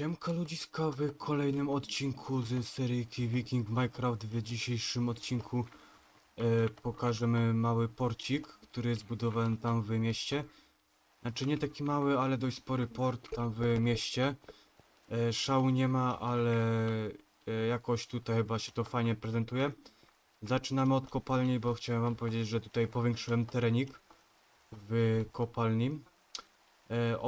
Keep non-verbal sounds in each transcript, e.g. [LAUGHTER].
Siemka ludziska w kolejnym odcinku z seryjki Viking Minecraft. W dzisiejszym odcinku e, pokażemy mały porcik, który zbudowałem tam w mieście. Znaczy nie taki mały, ale dość spory port tam w mieście. E, szału nie ma, ale e, jakoś tutaj chyba się to fajnie prezentuje. Zaczynamy od kopalni, bo chciałem wam powiedzieć, że tutaj powiększyłem terenik w kopalni. E,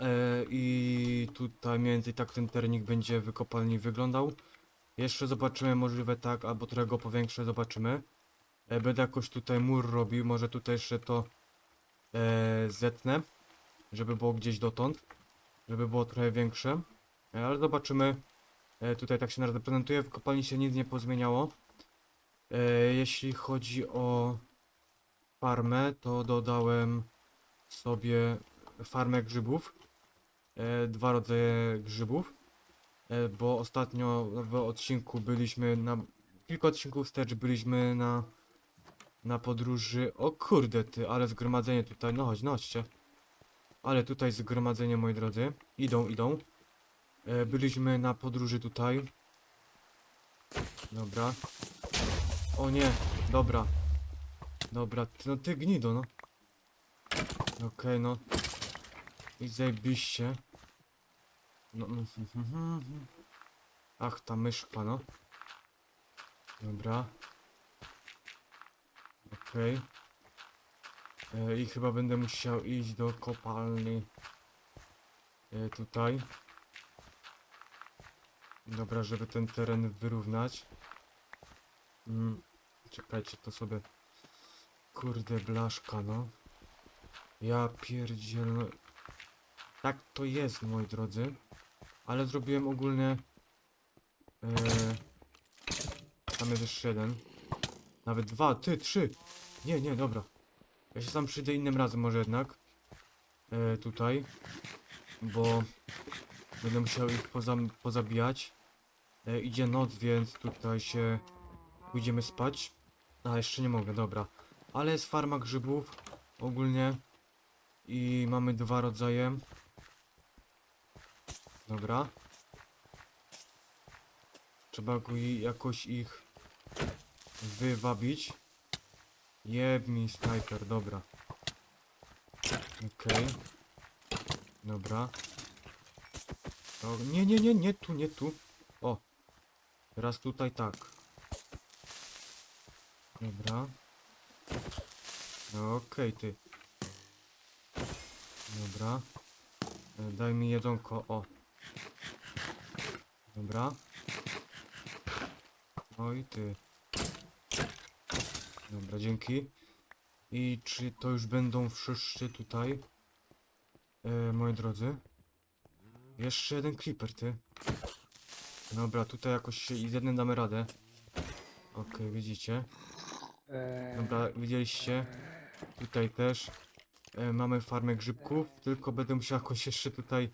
e, I tutaj mniej więcej tak ten terenik będzie w wyglądał. Jeszcze zobaczymy, możliwe tak, albo trochę go powiększę, zobaczymy. E, będę jakoś tutaj mur robił, może tutaj jeszcze to e, zetnę, żeby było gdzieś dotąd, żeby było trochę większe. E, ale zobaczymy. E, tutaj tak się na razie prezentuje, w kopalni się nic nie pozmieniało. E, jeśli chodzi o farmę, to dodałem sobie farmę grzybów. E, dwa rodzaje grzybów. E, bo ostatnio w odcinku byliśmy na. Kilka odcinków wstecz byliśmy na. Na podróży. O kurde ty, ale zgromadzenie tutaj. No chodź, no chodźcie. Ale tutaj zgromadzenie, moi drodzy. Idą, idą. E, byliśmy na podróży tutaj. Dobra. O nie, dobra. Dobra, ty, no ty gnido, no. Okej, no. I zajebiście. No, no, Ach, ta myszka, no. Dobra. Okej. E, I chyba będę musiał iść do kopalni. E, tutaj. Dobra, żeby ten teren wyrównać. Mm, czekajcie, to sobie... Kurde, blaszka, no. Ja pierdzielę. Tak to jest, moi drodzy. Ale zrobiłem ogólnie... E, tam jest jeszcze jeden. Nawet dwa, ty, trzy. Nie, nie, dobra. Ja się sam przyjdę innym razem może jednak. E, tutaj. Bo będę musiał ich poza, pozabijać. E, idzie noc, więc tutaj się pójdziemy spać. A, jeszcze nie mogę, dobra. Ale jest farma grzybów ogólnie. I mamy dwa rodzaje. Dobra. Trzeba go jakoś ich wywabić. Jeb mi snajper, dobra. Okej. Dobra. O, nie, nie, nie, nie tu, nie tu. O. Teraz tutaj tak. Dobra. Okej, ty. Dobra. E, Daj mi jedzonko, o. Dobra. No i ty. Dobra, dzięki. I czy to już będą wszyscy tutaj? E, moi drodzy. Jeszcze jeden creeper, ty. Dobra, tutaj jakoś się jednym damy radę. Okej, widzicie. Dobra, widzieliście? Tutaj też e, mamy farmę grzybków, tylko będę musiał jakoś jeszcze tutaj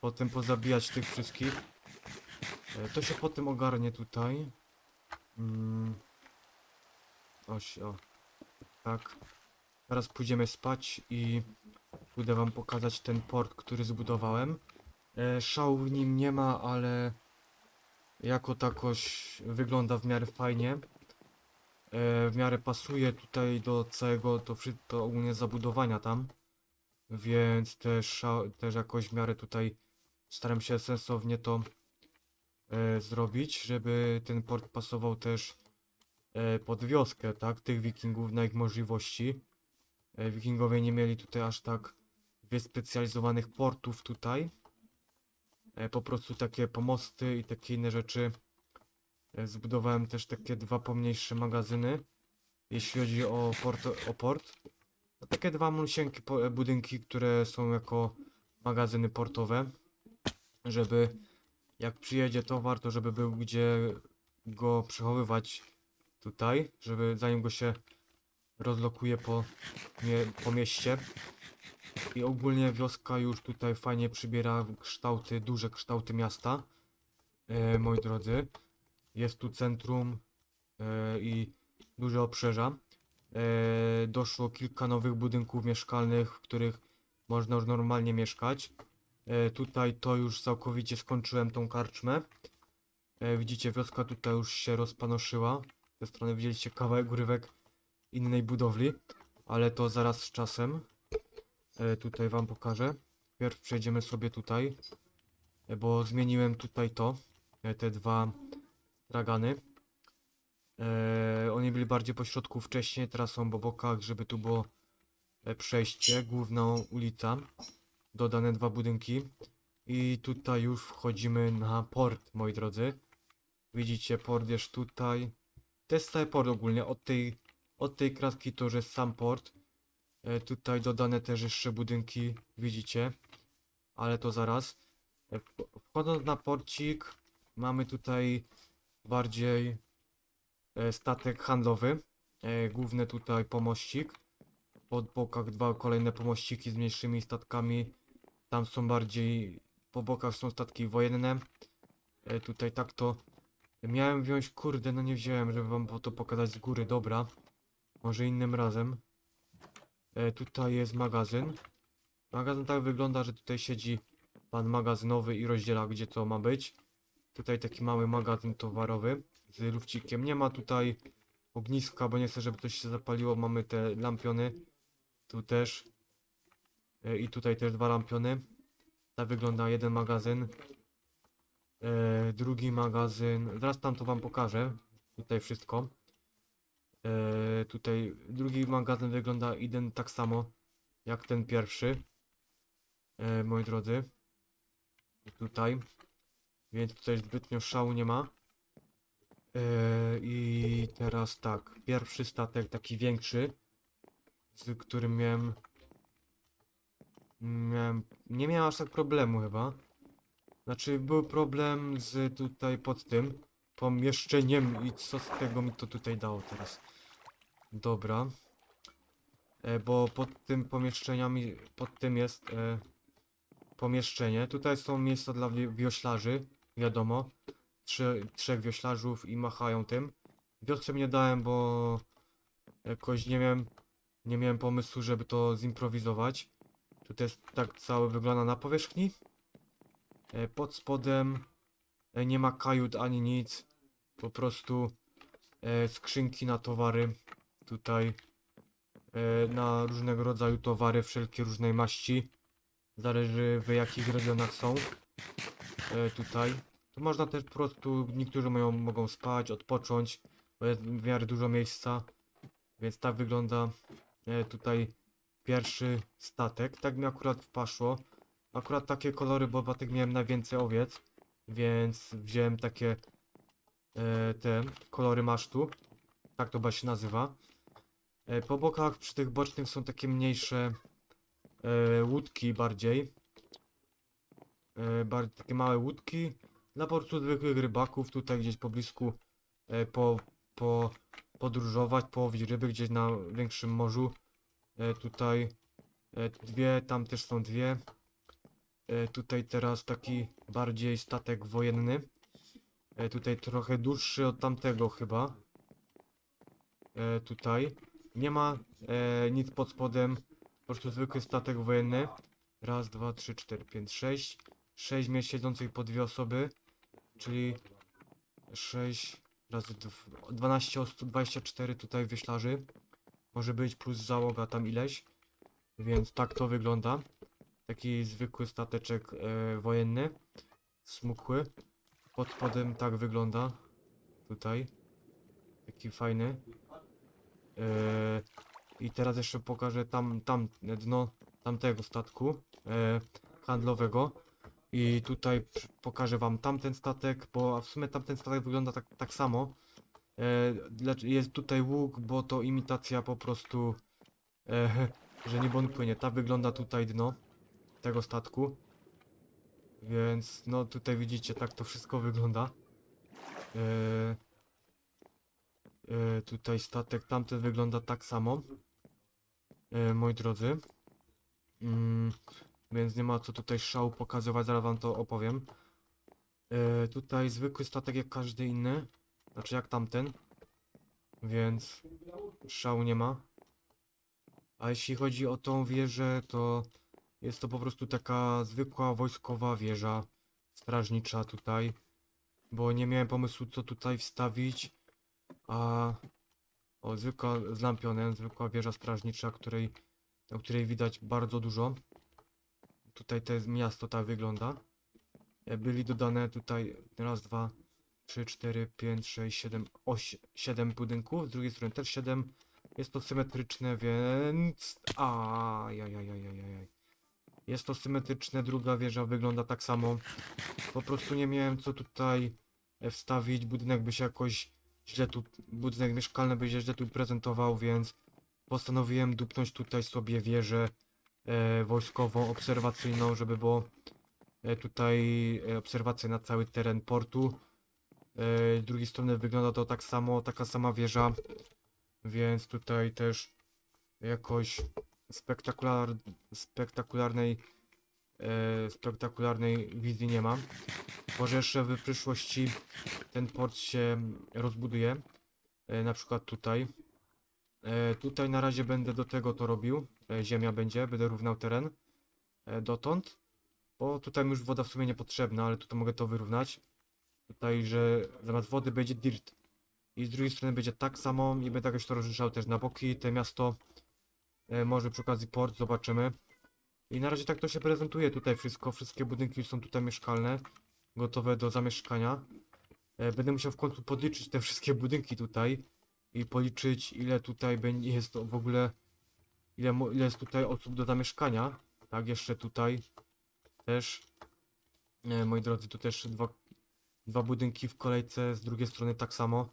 potem pozabijać tych wszystkich. E, to się potem ogarnie tutaj. Mm. Oś, o. Tak. Teraz pójdziemy spać i pójdę wam pokazać ten port, który zbudowałem. E, szału w nim nie ma, ale jako takoś wygląda w miarę fajnie e, w miarę pasuje tutaj do całego, to, to ogólnie zabudowania tam. Więc też, też jakoś w miarę tutaj staram się sensownie to e, zrobić, żeby ten port pasował też e, pod wioskę, tak, tych wikingów na ich możliwości. E, wikingowie nie mieli tutaj aż tak wyspecjalizowanych portów tutaj. Po prostu takie pomosty i takie inne rzeczy Zbudowałem też takie dwa pomniejsze magazyny, jeśli chodzi o port. O port. Takie dwa malusieńkie po- e, budynki, które są jako magazyny portowe, żeby jak przyjedzie to żeby był gdzie go przechowywać tutaj, żeby zanim go się rozlokuje po, mie po mieście. I ogólnie wioska już tutaj fajnie przybiera kształty, duże kształty miasta, e, moi drodzy. Jest tu centrum e, i duże obrzeża. E, doszło kilka nowych budynków mieszkalnych, w których można już normalnie mieszkać. E, tutaj to już całkowicie skończyłem tą karczmę. E, widzicie, wioska tutaj już się rozpanoszyła. Z tej strony widzieliście kawałek urywek innej budowli, ale to zaraz z czasem. E, tutaj wam pokażę. Pierw przejdziemy sobie tutaj, bo zmieniłem tutaj to, te dwa stragany. E, oni byli bardziej po środku wcześniej, teraz są po bokach, żeby tu było przejście, główna ulica, dodane dwa budynki i tutaj już wchodzimy na port, moi drodzy. Widzicie, port jest tutaj. To jest cały port ogólnie, od tej, od tej kratki to już jest sam port. E, tutaj dodane też jeszcze budynki, widzicie, ale to zaraz. E, wch- wchodząc na porcik, mamy tutaj bardziej e, statek handlowy. E, główny tutaj pomościk. Po bokach dwa kolejne pomościki z mniejszymi statkami. Tam są bardziej, po bokach są statki wojenne. E, tutaj tak to miałem wziąć, kurde, no nie wziąłem, żeby wam to pokazać z góry, dobra. Może innym razem. E, tutaj jest magazyn. Magazyn tak wygląda, że tutaj siedzi pan magazynowy i rozdziela, gdzie to ma być. Tutaj taki mały magazyn towarowy z lufcikiem. Nie ma tutaj ogniska, bo nie chcę, żeby coś się zapaliło. Mamy te lampiony. Tu też. E, I tutaj też dwa lampiony. Tak wygląda jeden magazyn. E, drugi magazyn. Zaraz tam to wam pokażę. Tutaj wszystko. E, tutaj drugi magazyn wygląda ident tak samo jak ten pierwszy. Moi drodzy. Tutaj. Więc tutaj zbytnio szału nie ma. I teraz tak. Pierwszy statek, taki większy, z którym miałem. Miałem. Nie miałem aż tak problemu chyba. Znaczy, był problem z tutaj pod tym pomieszczeniem i co z tego mi to tutaj dało teraz. Dobra. E, bo pod tym pomieszczeniami, pod tym jest e, pomieszczenie. Tutaj są miejsca dla wi- wioślarzy, wiadomo. Trzy, trzech wioślarzów i machają tym. Wiosce nie dałem, bo jakoś nie miałem, nie miałem pomysłu, żeby to zimprowizować. Tutaj jest tak cały wygląda na powierzchni. E, pod spodem e, nie ma kajut ani nic. Po prostu e, skrzynki na towary. Tutaj na różnego rodzaju towary, wszelkie różnej maści. Zależy w jakich regionach są. Tutaj. Tu można też po prostu, niektórzy mają, mogą spać, odpocząć, bo jest w miarę dużo miejsca. Więc tak wygląda tutaj pierwszy statek. Tak mi akurat wpaszło. Akurat takie kolory, bo tak miałem najwięcej owiec, więc wziąłem takie e, te kolory masztu. Tak to chyba się nazywa. E, po bokach przy tych bocznych są takie mniejsze e, łódki bardziej. E, bar takie małe łódki dla po prostu zwykłych rybaków tutaj gdzieś po blisku e, po, po podróżować, połowić ryby gdzieś na większym morzu. E, tutaj e, dwie, tam też są dwie. E, tutaj teraz taki bardziej statek wojenny. Tutaj trochę dłuższy od tamtego chyba. Tutaj. Nie ma nic pod spodem. Po prostu zwykły statek wojenny. Raz, dwa, trzy, cztery, pięć, sześć. Sześć miejsc siedzących po dwie osoby. Czyli sześć razy dw- 12 osób, 24 tutaj wioślarzy. Może być plus załoga tam ileś. Więc tak to wygląda. Taki zwykły stateczek e, wojenny. Smukły. Pod spodem tak wygląda. Tutaj. Taki fajny. E, I teraz jeszcze pokażę tam, tam dno tamtego statku e, handlowego. I tutaj pokażę wam tamten statek, bo w sumie tamten statek wygląda tak, tak samo. E, jest tutaj łuk, bo to imitacja po prostu, e, [LAUGHS] że nie on płynie. Tak wygląda tutaj dno tego statku. Więc no tutaj widzicie, tak to wszystko wygląda. E, tutaj statek, tamten wygląda tak samo. Moi drodzy. Mm, więc nie ma co tutaj szału pokazywać, zaraz wam to opowiem. Tutaj zwykły statek jak każdy inny. Znaczy jak tamten. Więc szału nie ma. A jeśli chodzi o tą wieżę, to Jest to po prostu taka zwykła wojskowa wieża strażnicza tutaj, bo nie miałem pomysłu co tutaj wstawić, a o zwykła z lampionem, zwykła wieża strażnicza, której, o której widać bardzo dużo. Tutaj to miasto tak wygląda. E, Byli dodane tutaj raz, dwa, trzy, cztery, pięć, sześć, siedem, osiem, siedem budynków, z drugiej strony też siedem. Jest to symetryczne, więc... Ajajajajajaj. Jest to symetryczne, druga wieża wygląda tak samo. Po prostu nie miałem co tutaj e, wstawić, budynek by się jakoś źle tu, budynek mieszkalny by się źle tu prezentował, więc postanowiłem dupnąć tutaj sobie wieżę e, wojskową, obserwacyjną, żeby było e, tutaj e, obserwacja na cały teren portu. E, z drugiej strony wygląda to tak samo, taka sama wieża, więc tutaj też jakoś spektakular, spektakularnej e, spektakularnej wizji nie mam. Może jeszcze w przyszłości ten port się rozbuduje, e, na przykład tutaj. Tutaj na razie będę do tego to robił, ziemia będzie, będę równał teren dotąd, bo tutaj już woda w sumie niepotrzebna, ale tutaj mogę to wyrównać. Tutaj, że zamiast wody będzie dirt. I z drugiej strony będzie tak samo i będę jakoś to rozliczał też na boki, te miasto, e, może przy okazji port, zobaczymy. I na razie tak to się prezentuje tutaj wszystko, wszystkie budynki są tutaj mieszkalne, gotowe do zamieszkania. E, Będę musiał w końcu podliczyć te wszystkie budynki tutaj i policzyć ile tutaj będzie jest w ogóle ile, ile jest tutaj osób do zamieszkania. Tak, jeszcze tutaj też e, moi drodzy, tu też dwa, dwa budynki w kolejce, z drugiej strony tak samo,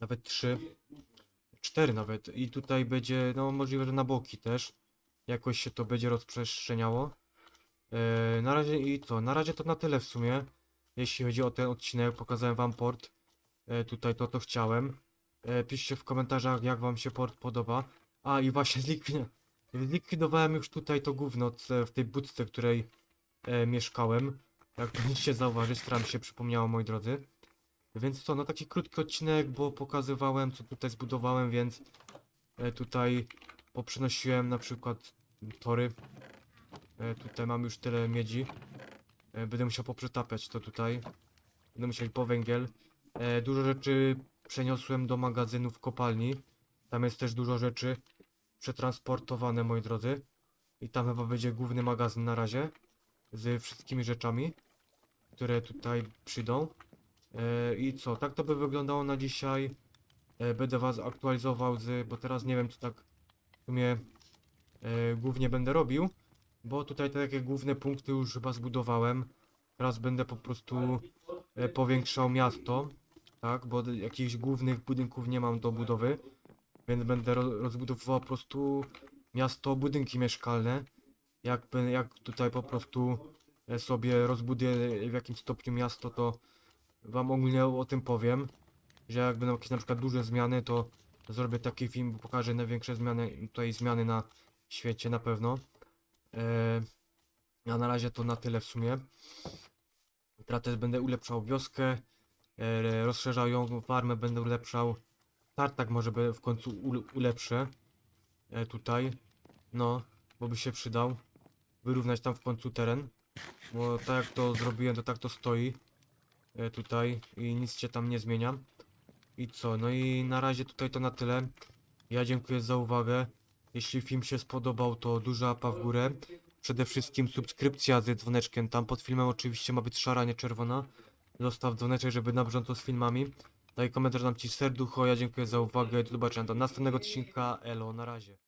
nawet trzy, cztery nawet i tutaj będzie, no możliwe, że na boki też jakoś się to będzie rozprzestrzeniało. E, na razie i co? Na razie to na tyle w sumie. Jeśli chodzi o ten odcinek, pokazałem wam port. E, tutaj to to chciałem. E, piszcie w komentarzach jak wam się port podoba. A i właśnie [LAUGHS] zlikwi- zlikwidowałem już tutaj to gówno w tej budce, w której e, mieszkałem. Jak powinniście zauważyć, tam się przypomniało moi drodzy. Więc co, no taki krótki odcinek, bo pokazywałem co tutaj zbudowałem, więc e, tutaj poprzenosiłem na przykład tory. E, tutaj mam już tyle miedzi. E, będę musiał poprzetapiać to tutaj. Będę musiał po węgiel. Dużo rzeczy przeniosłem do magazynu w kopalni. Tam jest też dużo rzeczy przetransportowane, moi drodzy. I tam chyba będzie główny magazyn na razie. Z wszystkimi rzeczami, które tutaj przyjdą. E, I co, tak to by wyglądało na dzisiaj. E, będę was aktualizował z, bo teraz nie wiem co tak w sumie e, głównie będę robił, bo tutaj te takie główne punkty już chyba zbudowałem. Teraz będę po prostu powiększał miasto, tak, bo jakichś głównych budynków nie mam do budowy, więc będę ro rozbudowywał po prostu miasto, budynki mieszkalne. Jak, jak tutaj po prostu sobie rozbuduję w jakimś stopniu miasto, to wam ogólnie o tym powiem, że jak będą jakieś na przykład duże zmiany, to zrobię taki film, bo pokażę największe zmiany, tutaj zmiany na świecie na pewno. Eee, a na razie to na tyle w sumie. Teraz też będę ulepszał wioskę, e, rozszerzał ją, farmę będę ulepszał. Tartak może w końcu ule ulepszę. E, tutaj. No, bo by się przydał. Wyrównać tam w końcu teren. Bo tak jak to zrobiłem, to tak to stoi. E, tutaj i nic się tam nie zmienia. I co? No i na razie tutaj to na tyle. Ja dziękuję za uwagę. Jeśli film się spodobał, to duża łapa w górę. Przede wszystkim subskrypcja z dzwoneczkiem. Tam pod filmem oczywiście ma być szara, nie czerwona. Zostaw dzwoneczek, żeby na bieżąco z filmami. Daj komentarz, dam ci serducho. Ja dziękuję za uwagę. Do zobaczenia do następnego odcinka. Elo, na razie.